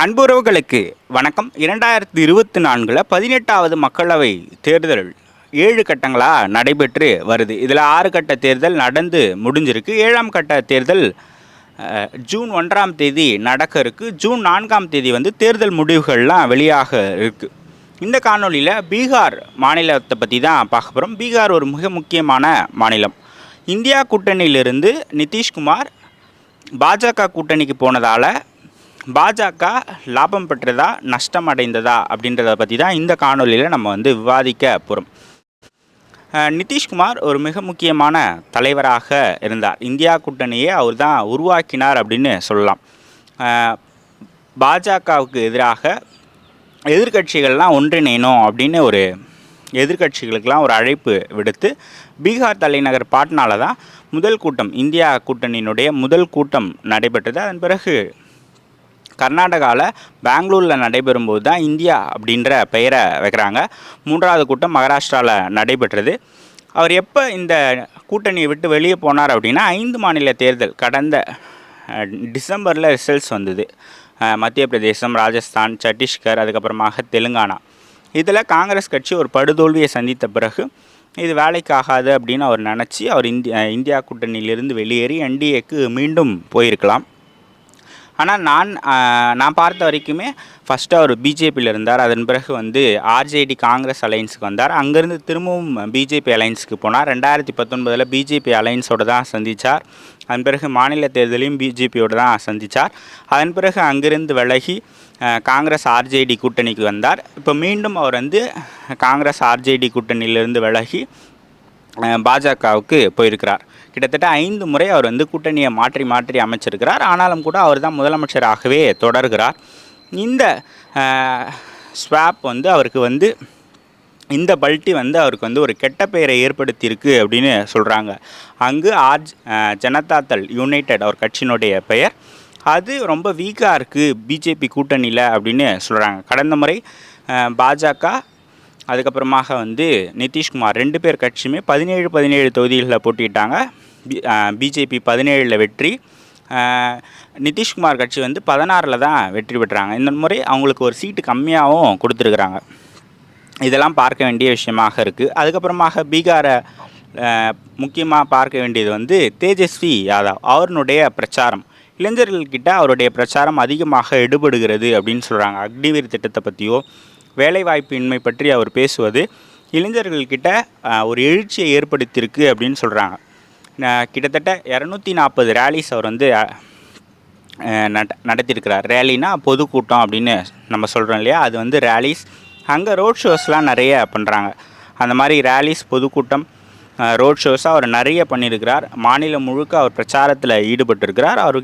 அன்புறவுகளுக்கு வணக்கம். இரண்டாயிரத்தி இருபத்தி நான்கில் பதினெட்டாவது மக்களவை தேர்தல் ஏழு கட்டங்களாக நடைபெற்று வருது. இதில் ஆறு கட்ட தேர்தல் நடந்து முடிஞ்சிருக்கு. ஏழாம் கட்ட தேர்தல் ஜூன் ஒன்றாம் தேதி நடக்க இருக்குது ஜூன் நான்காம் தேதி வந்து தேர்தல் முடிவுகள்லாம் வெளியாக இருக்குது இந்த காணொளியில் பீகார் மாநிலத்தை பற்றி தான் பார்க்க போகிறோம் பீகார் ஒரு மிக முக்கியமான மாநிலம். இந்தியா கூட்டணியிலிருந்து நிதிஷ்குமார் பாஜக கூட்டணிக்கு போனதால் பாஜக லாபம் பெற்றதா நஷ்டம் அடைந்ததா அப்படின்றத பற்றி தான் இந்த காணொலியில் நம்ம வந்து விவாதிக்க போகிறோம் நிதிஷ்குமார் ஒரு மிக முக்கியமான தலைவராக இருந்தார். இந்தியா கூட்டணியை அவர் தான் உருவாக்கினார் அப்படின்னு சொல்லலாம். பாஜகவுக்கு எதிராக எதிர்க்கட்சிகள்லாம் ஒன்றிணையணும் அப்படின்னு ஒரு எதிர்கட்சிகளுக்கெல்லாம் ஒரு அழைப்பு விடுத்து பீகார் தலைநகர் பாட்னால தான் முதல் கூட்டம் இந்தியா கூட்டணியினுடைய முதல் கூட்டம் நடைபெற்றது. அதன் பிறகு கர்நாடகாவில் பெங்களூரில் நடைபெறும்போது தான் இந்தியா அப்படின்ற பெயரை வைக்கிறாங்க. மூன்றாவது கூட்டம் மகாராஷ்டிராவில் நடைபெற்றது. அவர் எப்போ இந்த கூட்டணியை விட்டு வெளியே போனார் அப்படின்னா ஐந்து மாநில தேர்தல் கடந்த டிசம்பரில் ரிசல்ட்ஸ் வந்தது. மத்திய பிரதேசம் ராஜஸ்தான் சத்தீஸ்கர் அதுக்கப்புறமாக தெலுங்கானா. இதில் காங்கிரஸ் கட்சி ஒரு படுதோல்வியை சந்தித்த பிறகு இது வேலைக்கு ஆகாது அப்படின்னு அவர் நினச்சி அவர் இந்தியா இந்தியா கூட்டணியிலிருந்து வெளியேறி என்டிஏக்கு மீண்டும் போயிருக்கலாம். ஆனால் நான் நான் பார்த்த வரைக்குமே ஃபஸ்ட்டு அவர் பிஜேபியில் இருந்தார். அதன் பிறகு வந்து ஆர்ஜேடி காங்கிரஸ் அலைன்ஸுக்கு வந்தார். அங்கேருந்து திரும்பவும் பிஜேபி அலைன்ஸுக்கு போனார். ரெண்டாயிரத்தி பத்தொன்பதில் பிஜேபி அலையன்ஸோடு தான் சந்தித்தார் அதன் பிறகு மாநில தேர்தலையும் பிஜேபியோடு தான் சந்தித்தார் அதன் பிறகு அங்கிருந்து விலகி காங்கிரஸ் ஆர்ஜேடி கூட்டணிக்கு வந்தார். இப்போ மீண்டும் அவர் வந்து காங்கிரஸ் ஆர்ஜேடி கூட்டணியிலிருந்து விலகி பாஜகவுக்கு போயிருக்கிறார். கிட்டத்தட்ட ஐந்து முறை அவர் வந்து கூட்டணியை மாற்றி மாற்றி அமைச்சிருக்கிறார். ஆனாலும் கூட அவர் தான் முதலமைச்சராகவே தொடர்கிறார். இந்த ஸ்வாப் வந்து அவருக்கு வந்து இந்த பல்ட்டி வந்து அவருக்கு வந்து ஒரு கெட்ட பெயரை ஏற்படுத்தியிருக்கு அப்படின்னு சொல்கிறாங்க அங்கு ஆர்ஜ் ஜனதா தள் யுனைடெட் அவர் கட்சியினுடைய பெயர். அது ரொம்ப வீக்காக இருக்குது பிஜேபி கூட்டணியில் அப்படின்னு சொல்கிறாங்க கடந்த முறை பாஜக அதுக்கப்புறமாக வந்து நிதிஷ்குமார் ரெண்டு பேர் கட்சியுமே பதினேழு பதினேழு தொகுதிகளில் போட்டிட்டாங்க பிஜேபி பதினேழில் வெற்றி. நிதிஷ்குமார் கட்சி வந்து பதினாறில் தான் வெற்றி பெற்றாங்க. இந்த முறை அவங்களுக்கு ஒரு சீட்டு கம்மியாகவும் கொடுத்துருக்குறாங்க. இதெல்லாம் பார்க்க வேண்டிய விஷயமாக இருக்குது அதுக்கப்புறமாக பீகாரை முக்கியமாக பார்க்க வேண்டியது வந்து தேஜஸ்வி யாதவ் அவருடைய பிரச்சாரம். இளைஞர்கள்கிட்ட அவருடைய பிரச்சாரம் அதிகமாக எடுபடுகிறது அப்படின்னு சொல்கிறாங்க அக்னிவீர் திட்டத்தை பற்றியோ வேலைவாய்ப்பின்மை பற்றி அவர் பேசுவது இளைஞர்கள்கிட்ட ஒரு எழுச்சியை ஏற்படுத்தியிருக்கு அப்படின்னு சொல்கிறாங்க கிட்டத்தட்ட இரநூத்தி நாற்பது ரேலிஸ் அவர் வந்து நட நடத்தியிருக்கிறார். ரேலினா பொதுக்கூட்டம் அப்படின்னு நம்ம சொல்கிறோம் இல்லையா? அது வந்து ரேலிஸ் அங்கே ரோட் ஷோஸ்லாம் நிறைய பண்ணுறாங்க அந்த மாதிரி ரேலிஸ் பொதுக்கூட்டம் ரோட் ஷோஸாக அவர் நிறைய பண்ணியிருக்கிறார். மாநிலம் முழுக்க அவர் பிரச்சாரத்தில் ஈடுபட்டிருக்கிறார். அவர்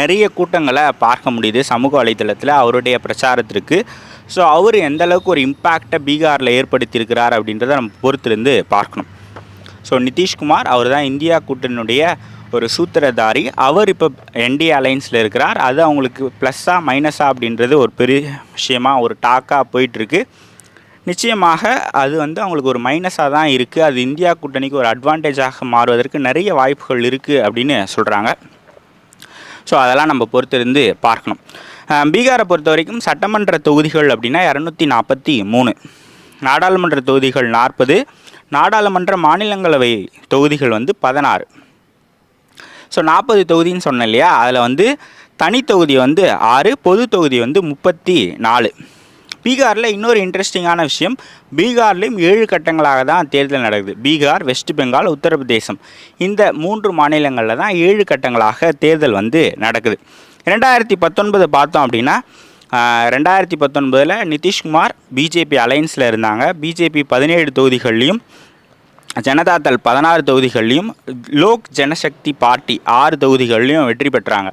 நிறைய கூட்டங்களை பார்க்க முடியுது. சமூக வலைத்தளத்தில் அவருடைய பிரச்சாரத்திற்கு. ஸோ அவர் எந்த அளவுக்கு ஒரு இம்பேக்டை பீகாரில் ஏற்படுத்தியிருக்கிறார் அப்படின்றத நம்ம பொறுத்திருந்து பார்க்கணும். ஸோ நிதிஷ்குமார் அவர் தான் இந்தியா கூட்டணியுடைய ஒரு சூத்திரதாரி. அவர் இப்போ என்டிஏ அலைன்ஸில் இருக்கிறார். அது அவங்களுக்கு ப்ளஸ்ஸாக மைனஸாக அப்படின்றது ஒரு பெரிய விஷயமாக ஒரு டாக்காக போயிட்டுருக்கு. நிச்சயமாக அது வந்து அவங்களுக்கு ஒரு மைனஸாக தான் இருக்குது அது இந்தியா கூட்டணிக்கு ஒரு அட்வான்டேஜாக மாறுவதற்கு நிறைய வாய்ப்புகள் இருக்குது அப்படின்னு சொல்கிறாங்க ஸோ அதெல்லாம் நம்ம பொறுத்திருந்து பார்க்கணும். பீகாரை பொறுத்த வரைக்கும் சட்டமன்ற தொகுதிகள் அப்படின்னா இரநூத்தி நாற்பத்தி மூணு. நாடாளுமன்ற தொகுதிகள் நாற்பது நாடாளுமன்ற மாநிலங்களவை தொகுதிகள் வந்து பதினாறு. ஸோ நாற்பது தொகுதின்னு சொன்னேன் இல்லையா? அதில் வந்து தனித்தொகுதி வந்து ஆறு பொது தொகுதி வந்து முப்பத்தி நாலு. பீகாரில் இன்னொரு இன்ட்ரெஸ்டிங்கான விஷயம். பீகார்லேயும் ஏழு கட்டங்களாக தான் தேர்தல் நடக்குது. பீகார் வெஸ்ட் பெங்கால் உத்தரப்பிரதேசம். இந்த மூன்று மாநிலங்களில் தான் ஏழு கட்டங்களாக தேர்தல் வந்து நடக்குது. ரெண்டாயிரத்தி பத்தொன்பது பார்த்தோம் அப்படின்னா ரெண்டாயிரத்தி பத்தொன்பதில் நிதிஷ்குமார் பிஜேபி அலைன்ஸில் இருந்தாங்க. பிஜேபி பதினேழு தொகுதிகள்லையும் ஜனதாதள் பதினாறு தொகுதிகள்லையும் லோக் ஜனசக்தி பார்ட்டி ஆறு தொகுதிகள்லையும் வெற்றி பெற்றாங்க.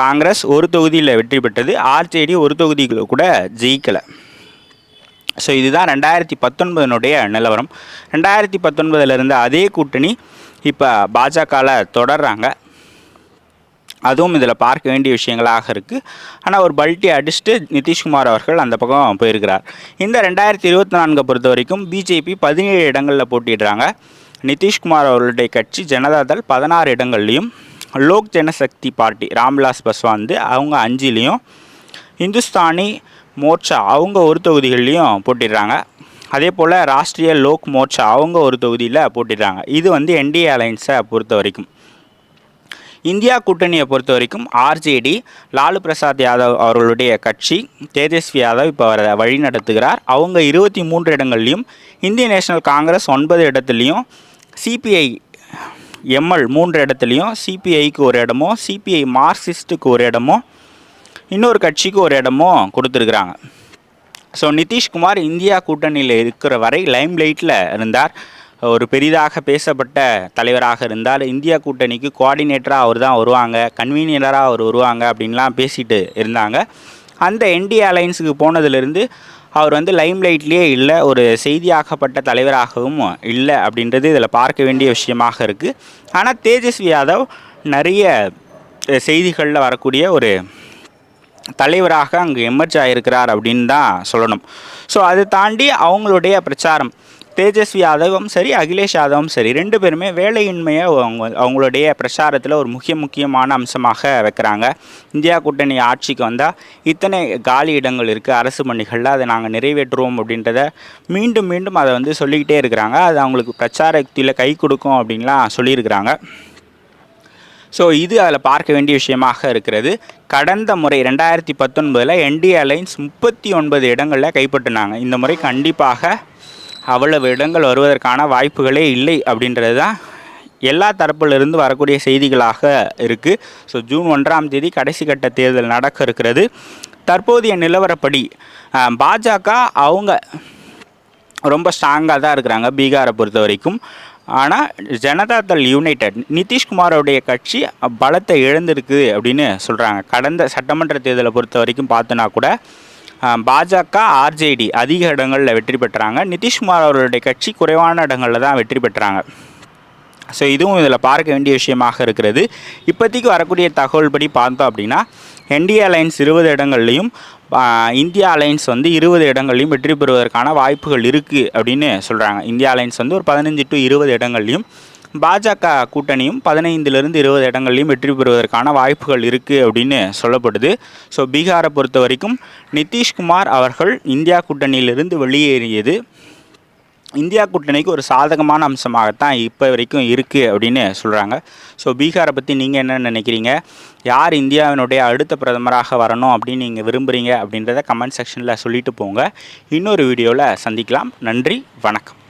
காங்கிரஸ் ஒரு தொகுதியில் வெற்றி பெற்றது. ஆர்ஜேடி ஒரு தொகுதியில் கூட ஜெயிக்கலை. ஸோ இதுதான் ரெண்டாயிரத்தி பத்தொன்பதினுடைய நிலவரம். ரெண்டாயிரத்தி பத்தொன்பதில் இருந்த அதே கூட்டணி இப்போ பாஜகவில் தொடர்றாங்க. அதுவும் இதில் பார்க்க வேண்டிய விஷயங்களாக இருக்குது ஆனால் ஒரு பல்ட்டி அடிச்சுட்டு நிதிஷ்குமார் அவர்கள் அந்த பக்கம் போயிருக்கிறார். இந்த ரெண்டாயிரத்தி இருபத்தி நான்கை பொறுத்த வரைக்கும் பிஜேபி பதினேழு இடங்களில் போட்டிடுறாங்க நிதிஷ்குமார் அவர்களுடைய கட்சி ஜனதாதள் பதினாறு இடங்கள்லையும் லோக் ஜனசக்தி பார்ட்டி ராம்விலாஸ் பஸ்வாந்து அவங்க அஞ்சுலேயும் இந்துஸ்தானி மோர்ச்சா அவங்க ஒரு தொகுதிகள்லையும் போட்டிடுறாங்க. அதே போல் ராஷ்ட்ரிய லோக் மோர்ச்சா அவங்க ஒரு தொகுதியில் போட்டிடுறாங்க. இது வந்து என்டிஏ அலைன்ஸை பொறுத்த வரைக்கும். இந்தியா கூட்டணியை பொறுத்த வரைக்கும் ஆர்ஜேடி லாலு பிரசாத் யாதவ் அவர்களுடைய கட்சி தேஜஸ்வி யாதவ் இப்போ அவரை வழி நடத்துகிறார் அவங்க இருபத்தி மூன்று இடங்கள்லையும் இந்திய நேஷனல் காங்கிரஸ் ஒன்பது இடத்துலையும் சிபிஐ எம்எல் மூன்று இடத்துலையும் சிபிஐக்கு ஒரு இடமோ சிபிஐ மார்க்சிஸ்ட்டுக்கு ஒரு இடமோ இன்னொரு கட்சிக்கு ஒரு இடமோ கொடுத்துருக்குறாங்க. ஸோ நிதிஷ்குமார் இந்தியா கூட்டணியில் இருக்கிற வரை லைம் லைட்டில் இருந்தார். ஒரு பெரிதாக பேசப்பட்ட தலைவராக இருந்தால் இந்தியா கூட்டணிக்கு கோஆர்டினேட்டராக அவர் தான் வருவாங்க கன்வீனியராக அவர் வருவாங்க அப்படின்லாம் பேசிட்டு இருந்தாங்க. அந்த என்டிஏ அலைன்ஸுக்கு போனதுலேருந்து அவர் வந்து லைம்லைட்லேயே இல்லை ஒரு செய்தியாக்கப்பட்ட தலைவராகவும் இல்லை அப்படின்றது இதில் பார்க்க வேண்டிய விஷயமாக இருக்குது ஆனால் தேஜஸ்வி யாதவ் நிறைய செய்திகளில் வரக்கூடிய ஒரு தலைவராக அங்கே எமர்ஜ் ஆகிருக்கிறார் அப்படின்னு தான் சொல்லணும். ஸோ அதை தாண்டி அவங்களுடைய பிரச்சாரம். தேஜஸ்வி யாதவும் சரி அகிலேஷ் யாதவும் சரி ரெண்டு பேருமே வேலையின்மையை அவங்க அவங்களுடைய பிரச்சாரத்தில் ஒரு முக்கிய முக்கியமான அம்சமாக வைக்கிறாங்க. இந்தியா கூட்டணி ஆட்சிக்கு வந்தால் இத்தனை காலி இடங்கள் இருக்குது அரசு பணிகளில் அதை நாங்கள் நிறைவேற்றுவோம் அப்படின்றத மீண்டும் மீண்டும் அதை வந்து சொல்லிக்கிட்டே இருக்கிறாங்க. அது அவங்களுக்கு பிரச்சார யுக்தியில் கை கொடுக்கும் அப்படின்லாம் சொல்லியிருக்கிறாங்க. ஸோ இது அதில் பார்க்க வேண்டிய விஷயமாக இருக்கிறது. கடந்த முறை ரெண்டாயிரத்தி பத்தொன்பதில் என்டிஏ அலைன்ஸ் முப்பத்தி ஒன்பது இடங்களில் கைப்பற்றினாங்க. இந்த முறை கண்டிப்பாக அவ்வளவு இடங்கள் வருவதற்கான வாய்ப்புகளே இல்லை அப்படின்றது தான் எல்லா தரப்பிலிருந்து வரக்கூடிய செய்திகளாக இருக்குது ஸோ ஜூன் ஒன்றாம் தேதி கடைசி கட்ட தேர்தல் நடக்க இருக்கிறது. தற்போதைய நிலவரப்படி பாஜக அவங்க ரொம்ப ஸ்ட்ராங்காக தான் இருக்கிறாங்க பீகாரை பொறுத்த வரைக்கும். ஆனால் ஜனதாதள் யுனைடெட் நிதிஷ்குமாரோடைய கட்சி பலத்தை இழந்திருக்கு அப்படின்னு சொல்கிறாங்க கடந்த சட்டமன்ற தேர்தலை பொறுத்த வரைக்கும் பார்த்தோன்னா கூட பாஜக ஆர்ஜேடி அதிக இடங்களில் வெற்றி பெற்றாங்க. நிதிஷ்குமார் அவர்களுடைய கட்சி குறைவான இடங்களில் தான் வெற்றி பெற்றாங்க. ஸோ இதுவும் இதில் பார்க்க வேண்டிய விஷயமாக இருக்கிறது. இப்போதைக்கு வரக்கூடிய தகவல் படி பார்த்தோம் அப்படின்னா என்டிஏ அலைன்ஸ் இருபது இடங்கள்லையும் இந்தியா அலைன்ஸ் வந்து இருபது இடங்கள்லையும் வெற்றி பெறுவதற்கான வாய்ப்புகள் இருக்குது அப்படின்னு சொல்கிறாங்க இந்தியா அலைன்ஸ் வந்து ஒரு பதினஞ்சு டு இருபது இடங்கள்லையும் பாஜக கூட்டணியும் பதினைந்திலிருந்து இருபது இடங்கள்லையும் வெற்றி பெறுவதற்கான வாய்ப்புகள் இருக்குது அப்படின்னு சொல்லப்படுது. ஸோ பீகாரை பொறுத்த வரைக்கும் நிதிஷ்குமார் அவர்கள் இந்தியா கூட்டணியிலிருந்து வெளியேறியது. இந்தியா கூட்டணிக்கு ஒரு சாதகமான அம்சமாகத்தான் இப்போ வரைக்கும் இருக்குது அப்படின்னு சொல்கிறாங்க ஸோ பீகாரை பற்றி நீங்கள் என்ன நினைக்கிறீங்க? யார் இந்தியாவினுடைய அடுத்த பிரதமராக வரணும் அப்படின்னு நீங்கள் விரும்புகிறீங்க அப்படின்றத கமெண்ட் செக்ஷனில் சொல்லிட்டு போங்க. இன்னொரு வீடியோவில் சந்திக்கலாம். நன்றி வணக்கம்.